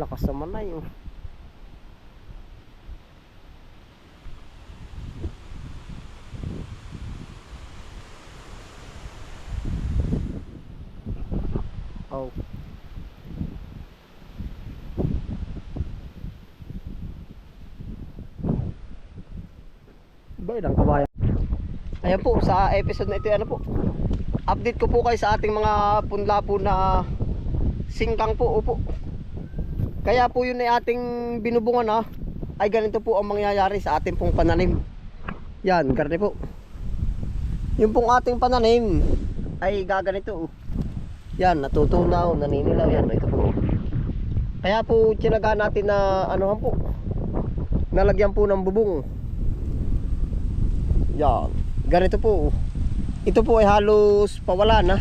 Lakas naman na yun. Oh. Ba, ilang kabayan? Ayan po, sa episode na ito, ano po, update ko po kayo sa ating mga punla po na singkang po, upo. Kaya po yun ay ating binubungan ha, ay ganito po ang mangyayari sa ating pong pananim. Yan, ganito po. Yung pong ating pananim ay gaganito. oh. Yan, natutunaw, naninilaw yan, ito po. Kaya po tinaga natin na ano po, nalagyan po ng bubong. Yan, ganito po. Ito po ay halos pawala na.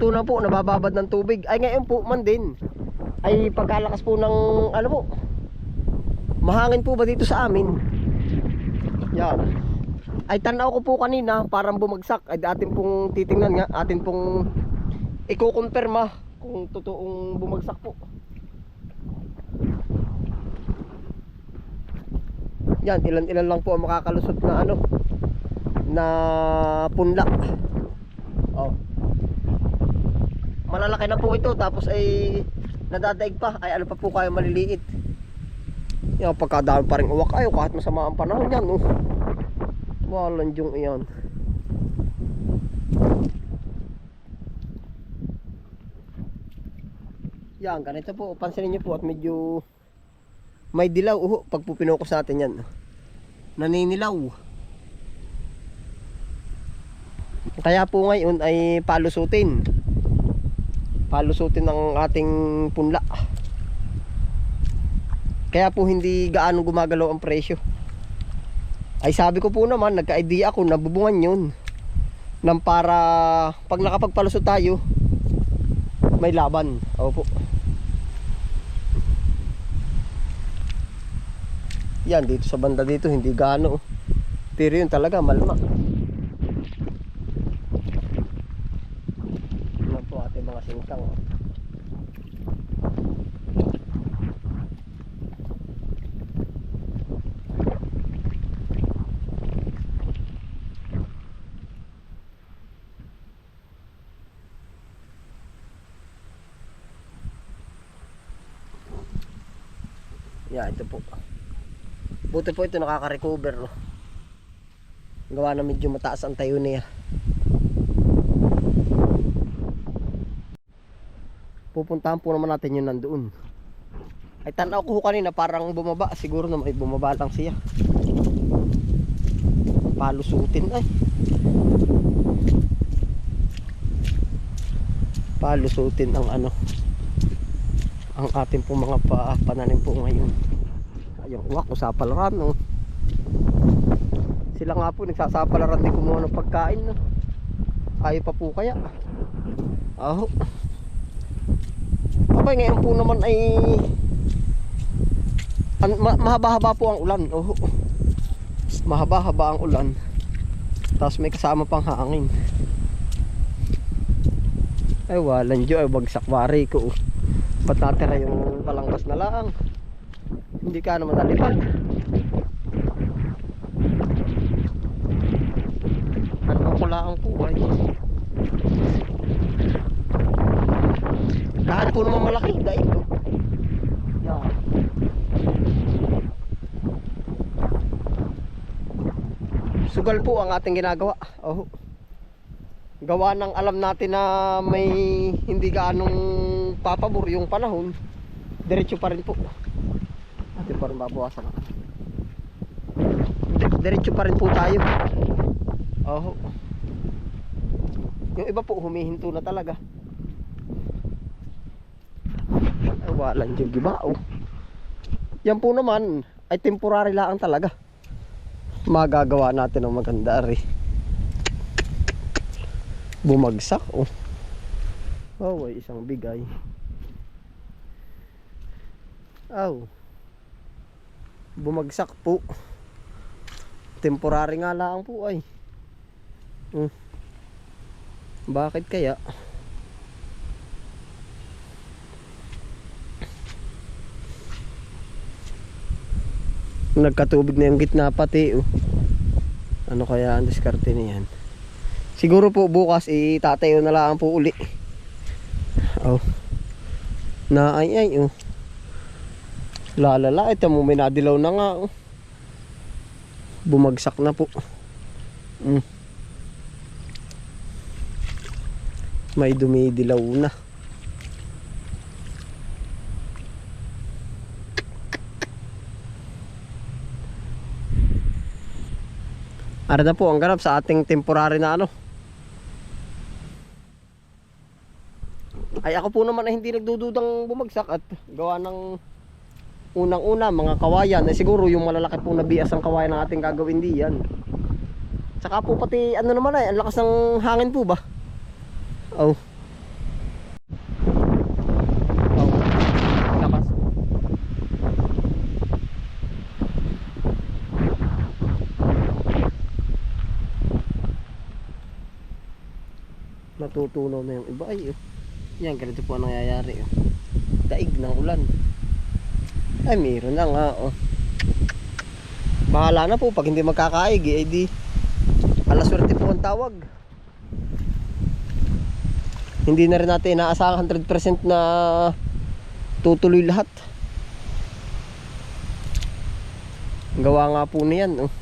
Natutunaw po, nabababad ng tubig. Ay ngayon po man din. Ay pagkalakas po ng ano po. Mahangin po ba dito sa amin? Yan. Ay tanaw ko po kanina, parang bumagsak. Ay atin pong titingnan nga, atin pong iko-confirma kung totoong bumagsak po. Yan, ilan-ilan lang po ang makakalusot na ano na punla. Oh. Malalaki na po ito tapos ay nadadaig pa. Ay ano pa po kayo maliliit. Yan, pagkadami pa rin uwak ayo kahit masama ang panahon yan. Oh. Walang yung iyan. Yan, ganito po. Pansinin niyo po at medyo may dilaw. Uh, pag po natin yan. Naninilaw. Kaya po ngayon ay palusutin. Palusutin ng ating punla. Kaya po hindi gaano gumagalaw ang presyo. Ay sabi ko po naman, nagka-idea ako, nabubungan yun. Nang para pag nakapagpalusot tayo, may laban. Opo. Yan, dito sa banda dito, hindi gaano. Pero yun talaga, malma. Yan po ating mga singkang. oh. Yan, ito po. Buti po ito nakaka-recover. Gawa na medyo mataas ang tayo niya. Pupuntahan po naman natin yun nandoon. Ay tanaw ko kanina parang bumaba. Siguro na may bumaba lang siya. Palusutin ay. Palusutin ang ano. Ang ating po mga pa, pananim po ngayon yung uwak usapalaran no sila nga po nagsasapalaran din kumuha ng pagkain no ayaw pa po kaya aho abay ngayon po naman ay mahaba-haba po ang ulan. Oh mahaba-haba ang ulan. Tapos may kasama pang hangin. Ay walang dyo ay bagsak wari ko. Oh. ba't natira yung palangkas na lang. Hindi ka naman nalipad. Ano ang kulaan po ay lahat po naman malaki dahil ito yan sugal po ang ating ginagawa oh. gawa ng alam natin na may hindi gaanong papabor yung panahon diretso pa rin po Ate pa rin babawasan. Diretso pa rin po tayo. Oh. Yung iba po humihinto na talaga. Ay, walang yung giba oh. Yan po naman ay temporary lang talaga. Magagawa natin ng maganda rin. Bumagsak oh. Oh, ay isang bigay. Oh bumagsak po temporary nga lang po ay hmm. bakit kaya Nagkatubig na yung gitna pati. Oh. Ano kaya ang diskarte niyan? Siguro po bukas itatayo na lang po uli. Oh. Na ay ay oh. Lalala, ito mo may na nga oh. Bumagsak na po. Mm. May dumidilaw na. Ara na po ang ganap sa ating temporary na ano. Ay ako po naman ay hindi nagdududang bumagsak at gawa ng unang-una mga kawayan ay siguro yung malalaki pong nabias ang kawayan ng ating gagawin diyan. Tsaka po pati ano naman ay ang lakas ng hangin po ba? Oh. Lakas. Natutunaw na yung iba ay oh. Yan ganito po ang nangyayari oh. Daig ng ulan. Ay meron na nga oh. Bahala na po pag hindi magkakaig eh di alas swerte po ang tawag. Hindi na rin natin inaasahan 100% na tutuloy lahat. Gawa nga po niyan. Oh.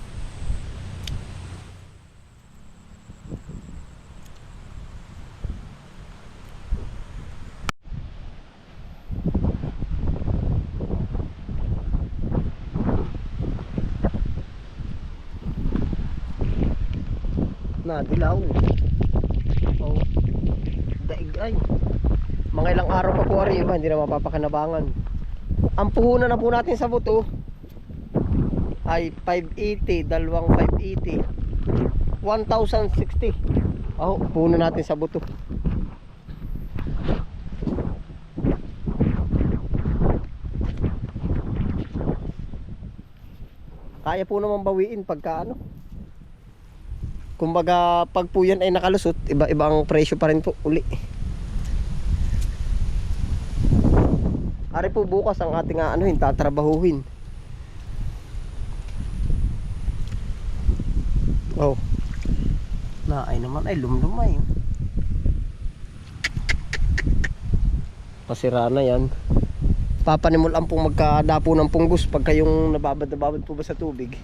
Na dilaw. Oh. Daig ay. Mga ilang araw pa po ari iba, hindi na mapapakinabangan. Ang puhunan na po natin sa buto ay 580, dalawang 580. 1,060. Oh, puhunan natin sa buto. Kaya po naman bawiin pagka ano. Kumbaga pag po yan ay nakalusot, iba-iba ang presyo pa rin po uli. Ari po bukas ang ating ano, tatrabahuhin. Oh. Na ay naman ay lumlumay. Pasira na yan. Papanimulan pong magkadapo ng punggus pagka yung nababad-nababad po ba sa tubig.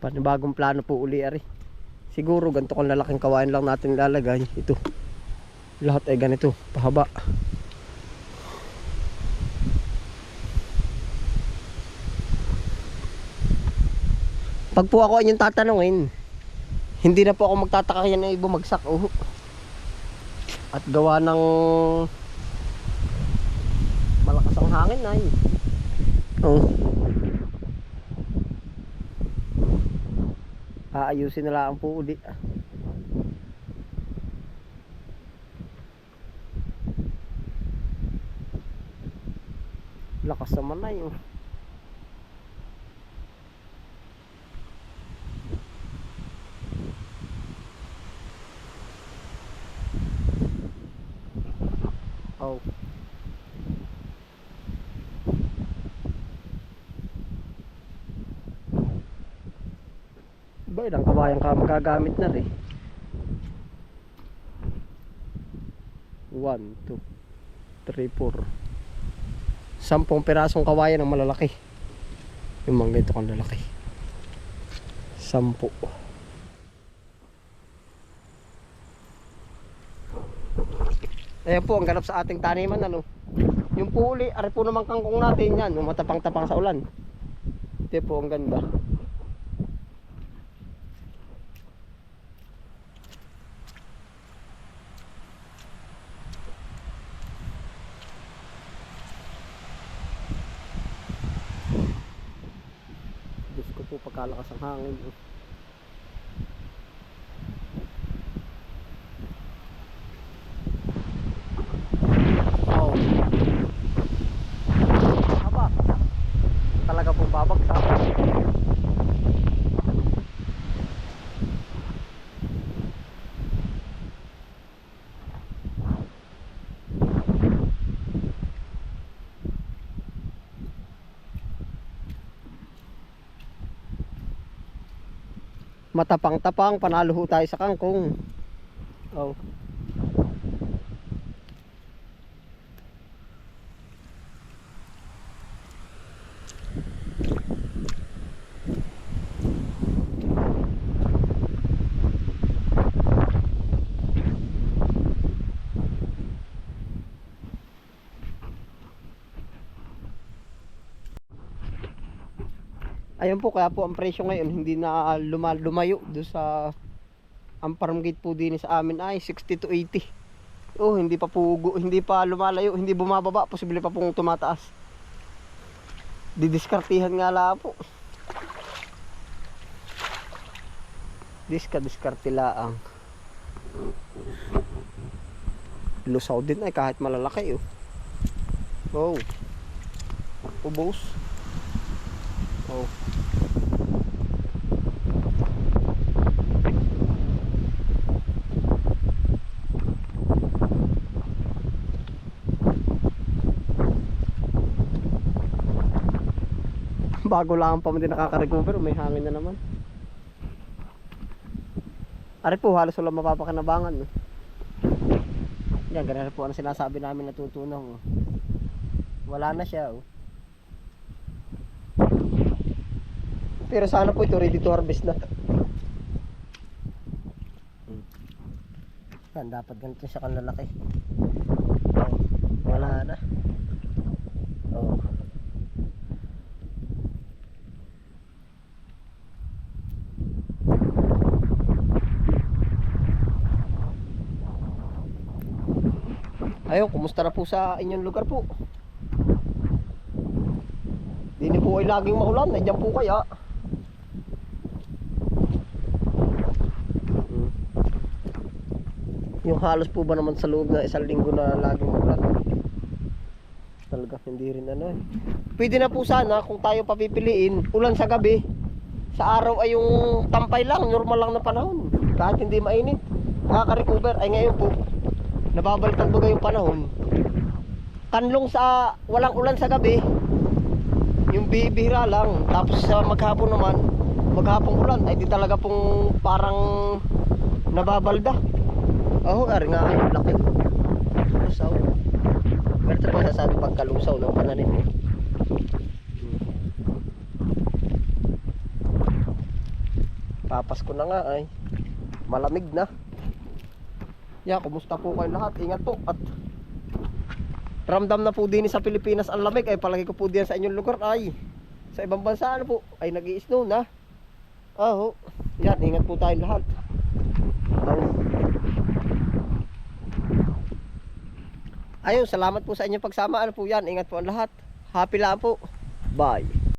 Panibagong plano po uli ari. Siguro ganito kung lalaking kawain lang natin lalagay. Ito. Lahat ay ganito, pahaba. Pag po ako yung tatanungin, hindi na po ako magtataka yan ay bumagsak. Oh. At gawa ng malakas ang hangin ay. Oh. Aayusin na lang po uli. Lakas naman na yun. Oh. Ba, ilang kabayan ka magagamit na rin. 1, 2, 3, 4. Sampung pirasong kawayan ang malalaki. Yung mga ganito kang lalaki. Sampu. Ayan po ang ganap sa ating taniman ano. Yung puli, ari po naman kangkong natin yan, matapang-tapang sa ulan. Ito po ang ganda. Diyos ko po pagkalakas ang hangin. oh. Oh. Aba. Talaga pong babagsak. Matapang-tapang, panalo ho tayo sa kangkong. Oh. Ayun po, kaya po ang presyo ngayon hindi na luma, lumayo do sa ang farm gate po din sa amin ay 60 to 80. Oh, hindi pa po hindi pa lumalayo, hindi bumababa, posible pa pong tumataas. Didiskartihan nga lang po. Diska diskarte laang. Lusaw din ay kahit malalaki oh. Oh. Ubos. Oh. Bago lang pa man din nakaka-recover, may hangin na naman. Ari po, halos wala mapapakinabangan. No? Yan, ganun po ang sinasabi namin natutunan. Oh. Wala na siya. Oh. Pero sana po ito ready to harvest na. Hmm. Dapat ganito siya kanlalaki. Oh, wala na. Oh. Kumusta na po sa inyong lugar po? Hindi po ay laging maulan, nandiyan po kaya. Hmm. Yung halos po ba naman sa loob na isang linggo na laging maulan? Talaga hindi rin ano eh. Pwede na po sana kung tayo papipiliin, ulan sa gabi. Sa araw ay yung tampay lang, normal lang na panahon. Kahit hindi mainit. Nakaka-recover. Ay ngayon po, nababaliktad baga yung panahon. Kanlong sa walang ulan sa gabi, yung bibihira lang. Tapos sa maghapon naman, maghapong ulan, ay di talaga pong parang nababalda. Oh, ari nga, ay, laki. Lusaw. Ganito po sasabi pagkalusaw ng pananim mo. Papas ko na nga ay malamig na. Yeah, kumusta po kayo lahat? Ingat po at ramdam na po din sa Pilipinas ang lamig ay palagi ko po diyan sa inyong lugar ay sa ibang bansa ano po ay nag snow na. Oo. Yan, ingat po tayo lahat. Oh. Ayun, salamat po sa inyong pagsama. Ano po yan? Ingat po ang lahat. Happy lang po. Bye.